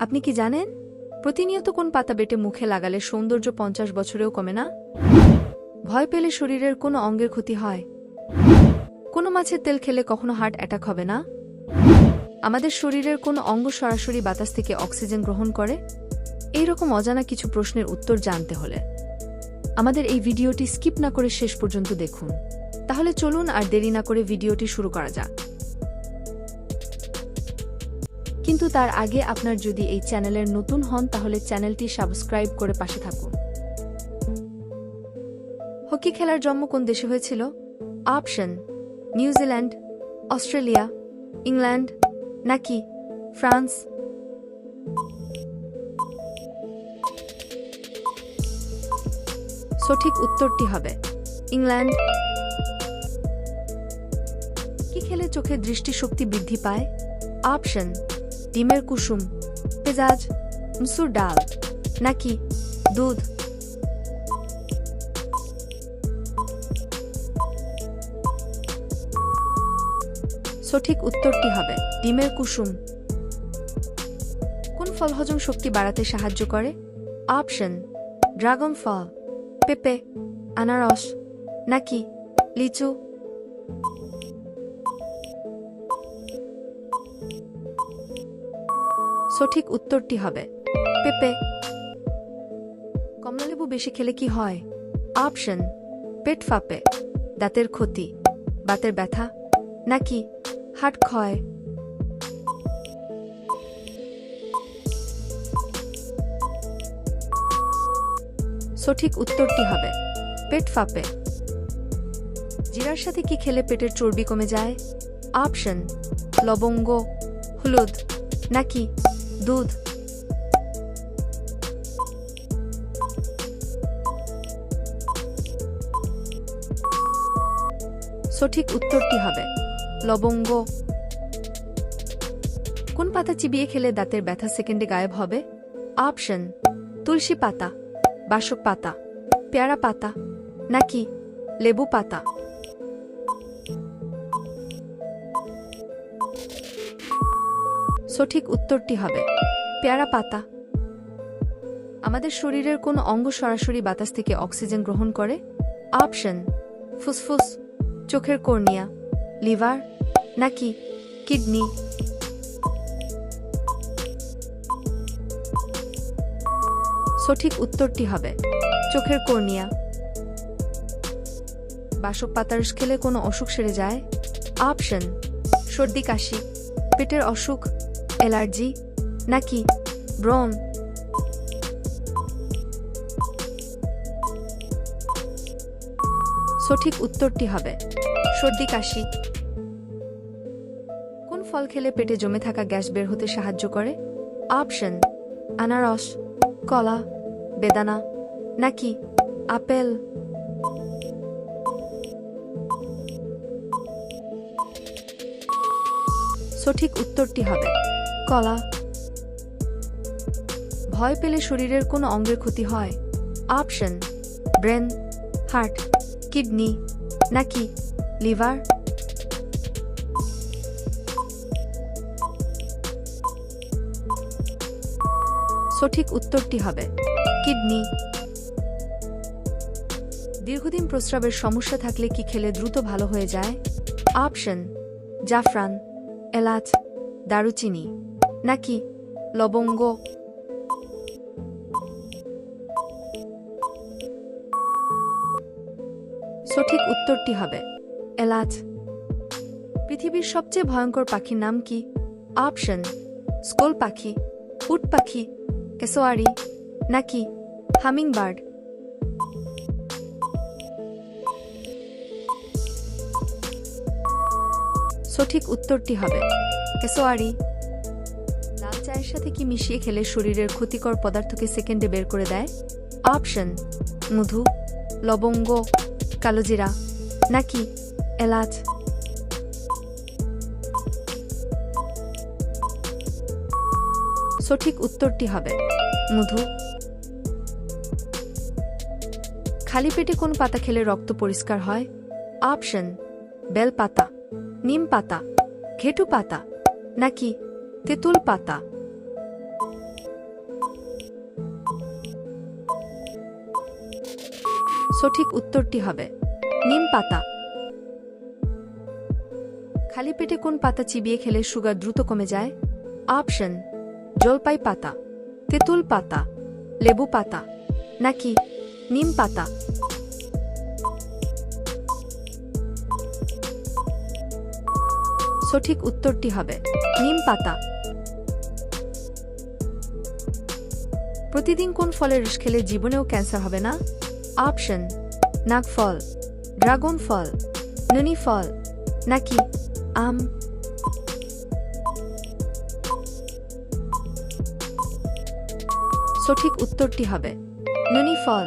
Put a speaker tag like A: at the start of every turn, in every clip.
A: আপনি কি জানেন? প্রতিনিয়ত কোন পাতা বেটে মুখে লাগালে সৌন্দর্য পঞ্চাশ বছরেও কমে না? ভয় পেলে শরীরের কোনো অঙ্গের ক্ষতি হয়। কোনো মাছের তেল খেলে কখনো হার্ট অ্যাটাক হবে না? আমাদের শরীরের কোনো অঙ্গ সরাসরি বাতাস থেকে অক্সিজেন গ্রহণ করে? এই রকম অজানা কিছু প্রশ্নের উত্তর জানতে হলে আমাদের এই ভিডিওটি স্কিপ না করে শেষ পর্যন্ত দেখুন। তাহলে চলুন আর দেরি না করে ভিডিওটি শুরু করা যাক। কিন্তু তার আগে আপনার যদি এই চ্যানেলের নতুন হন, তাহলে চ্যানেলটি সাবস্ক্রাইব করে পাশে থাকুন। হকি খেলার জন্ম কোন দেশে হয়েছিল? Option New Zealand Australia, England, নাকি ফ্রান্স? সঠিক উত্তরটি হবে, ইংল্যান্ড। কি খেলে চোখের দৃষ্টিশক্তি বৃদ্ধি পায়? অপশন ডিমের কুসুম, পেঁয়াজ, মসুর ডাল, নাকি দুধ? সঠিক উত্তরটি হবে ডিমের কুসুম। কোন ফল হজম শক্তি বাড়াতে সাহায্য করে? অপশন, ড্রাগন ফল, পেঁপে, আনারস, নাকি লিচু? সঠিক উত্তরটি হবে। পেঁপে। কমলালেবু বেশি খেলে কি হয়? অপশন, পেট ফাঁপে, দাঁতের ক্ষতি, বাতের ব্যথা, নাকি হাট ক্ষয়। সঠিক উত্তরটি হবে, পেট ফাঁপে। জিরার সাথে কি খেলে পেটের চর্বি কমে যায়? অপশন, লবঙ্গ, হলুদ, নাকি দুধ। সঠিক উত্তরটি হবে? লবঙ্গ। কোন পাতা চিবিয়ে খেলে দাঁতের ব্যথা সেকেন্ডে গায়েব হবে? অপশন, তুলসী পাতা, বাসক পাতা, পেয়ারা পাতা, নাকি লেবু পাতা? সঠিক উত্তরটি হবে। পেয়ারা পাতা। আমাদের শরীরের কোন অঙ্গ সরাসরি বাতাস থেকে অক্সিজেন গ্রহণ করে? অপশন, ফুসফুস, চোখের কর্নিয়া, লিভার নাকি কিডনি? সঠিক উত্তরটি হবে, চোখের কর্নিয়া। বাসক পাতার খেলে কোনো অসুখ সেরে যায়? অপশন, সর্দি কাশি, পেটের অসুখ অ্যালার্জি? নাকি ব্রণ? সঠিক উত্তরটি হবে, সর্দি, কাশি। কোন ফল খেলে পেটে জমে থাকা গ্যাস বের হতে সাহায্য করে? অপশন, আনারস, কলা, বেদানা, নাকি আপেল? সঠিক উত্তরটি হবে কলা। ভয় পেলে শরীরের কোনো অঙ্গের ক্ষতি হয়। অপশন ব্রেন হার্ট কিডনি নাকি লিভার সঠিক উত্তরটি হবে কিডনি দীর্ঘদিন প্রস্রাবের সমস্যা থাকলে কি খেলে দ্রুত ভালো হয়ে যায়? অপশন জাফরান, এলাচ, দারুচিনি। নাকি? লবঙ্গ। সঠিক উত্তরটি হবে, এলাচ। পৃথিবীর সবচেয়ে ভয়ঙ্কর পাখির নাম কি? অপশন, স্কোল পাখি, উট পাখি, কেসোয়ারি, নাকি হামিং বার্ড সঠিক উত্তরটি হবে, কেসোয়ারি। সাথে কি মিশিয়ে খেলে শরীরের ক্ষতিকর পদার্থকে সেকেন্ডে বের করে দেয়? অপশন, মধু, লবঙ্গ কালোজিরা নাকি এলাচ? সঠিক উত্তরটি হবে মধু। খালি পেটে কোন পাতা খেলে রক্ত পরিষ্কার হয়? অপশন, বেল পাতা, নিম পাতা, ঘেটু পাতা, নাকি তেঁতুল পাতা? সঠিক উত্তরটি হবে নিম পাতা। খালি পেটে কোন পাতা চিবিয়ে খেলে সুগার দ্রুত কমে যায়? অপশন, জলপাই পাতা, তেঁতুল পাতা, লেবু পাতা, নাকি নিম পাতা? সঠিক উত্তরটি হবে নিম পাতা। প্রতিদিন কোন ফলের রস খেলে জীবনেও ক্যান্সার হবে না? অপশন নাগফল ড্রাগন ফল ননি ফল নাকি আম সঠিক উত্তরটি হবে ননি ফল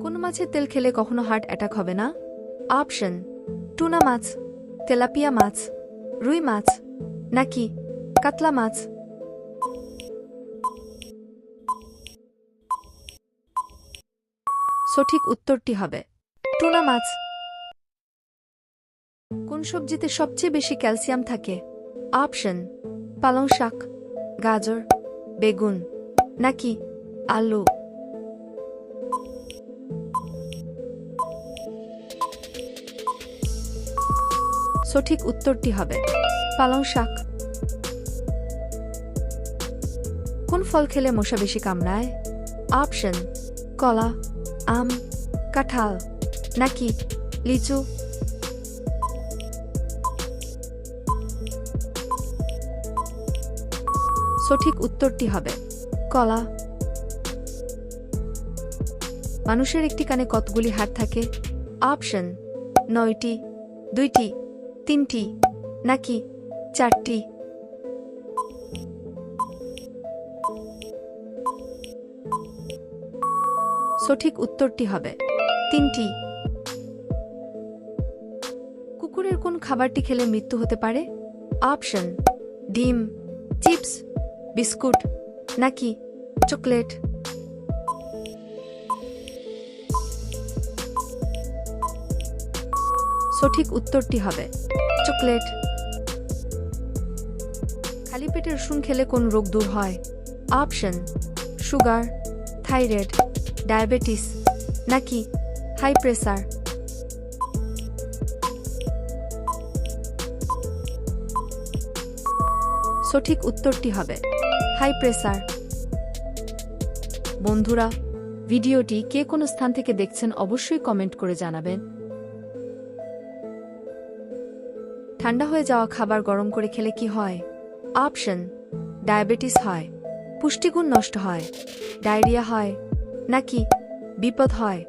A: কোন মাছের তেল খেলে কখনো হার্ট অ্যাটাক হবে না? অপশন টুনা মাছ, তেলাপিয়া মাছ, রুই মাছ, নাকি কাতলা মাছ? সঠিক উত্তরটি হবে। টুনা মাছ। কোন সবজিতে সবচেয়ে বেশি ক্যালসিয়াম থাকে? অপশন, পালং শাক, গাজর, বেগুন, নাকি আলু। সঠিক উত্তরটি হবে, পালং শাক। কোন ফল খেলে মশা বেশি কামড়ায়? অপশন, কলা। আম, কাঁঠাল, নাকি লিচু? সঠিক উত্তরটি হবে কলা। মানুষের একটি কানে কতগুলি হাড় থাকে? অপশন, নয়টি, দুইটি, তিনটি, নাকি চারটি? সঠিক উত্তরটি হবে তিনটি। কুকুরের কোন খাবারটি খেলে মৃত্যু হতে পারে? অপশন, ডিম, চিপস, বিস্কুট নাকি চকলেট? সঠিক উত্তরটি হবে চকলেট। খালি পেটের রসুন খেলে কোন রোগ দূর হয়? Option, sugar, thyroid. ডায়াবেটিস, নাকি হাই প্রেসার? সঠিক উত্তরটি হবে, হাই প্রেসার। বন্ধুরা, ভিডিওটি কে কোন স্থান থেকে দেখছেন অবশ্যই কমেন্ট করে জানাবেন। ঠান্ডা হয়ে যাওয়া খাবার গরম করে খেলে কি হয়? অপশন, ডায়াবেটিস হয়, পুষ্টিগুণ নষ্ট হয়, ডায়রিয়া হয় নাকি বিপদ হয়?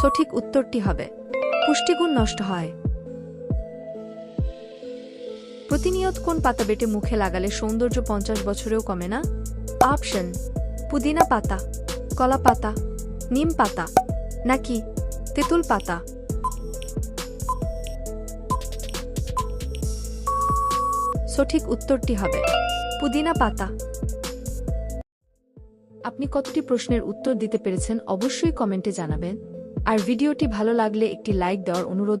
A: সঠিক উত্তরটি হবে, পুষ্টিগুণ নষ্ট হয়। প্রতিনিয়ত কোন পাতা বেটে মুখে লাগালে সৌন্দর্য পঞ্চাশ বছরেও কমে না? অপশন, পুদিনা পাতা, কলা পাতা, নিম পাতা নাকি তেঁতুল পাতা? সঠিক উত্তরটি হবে পুদিনা পাতা। আপনি কতটি প্রশ্নের উত্তর দিতে পেরেছেন অবশ্যই কমেন্টে জানাবেন। আর ভিডিওটি ভালো লাগলে একটি লাইক দেওয়ার অনুরোধ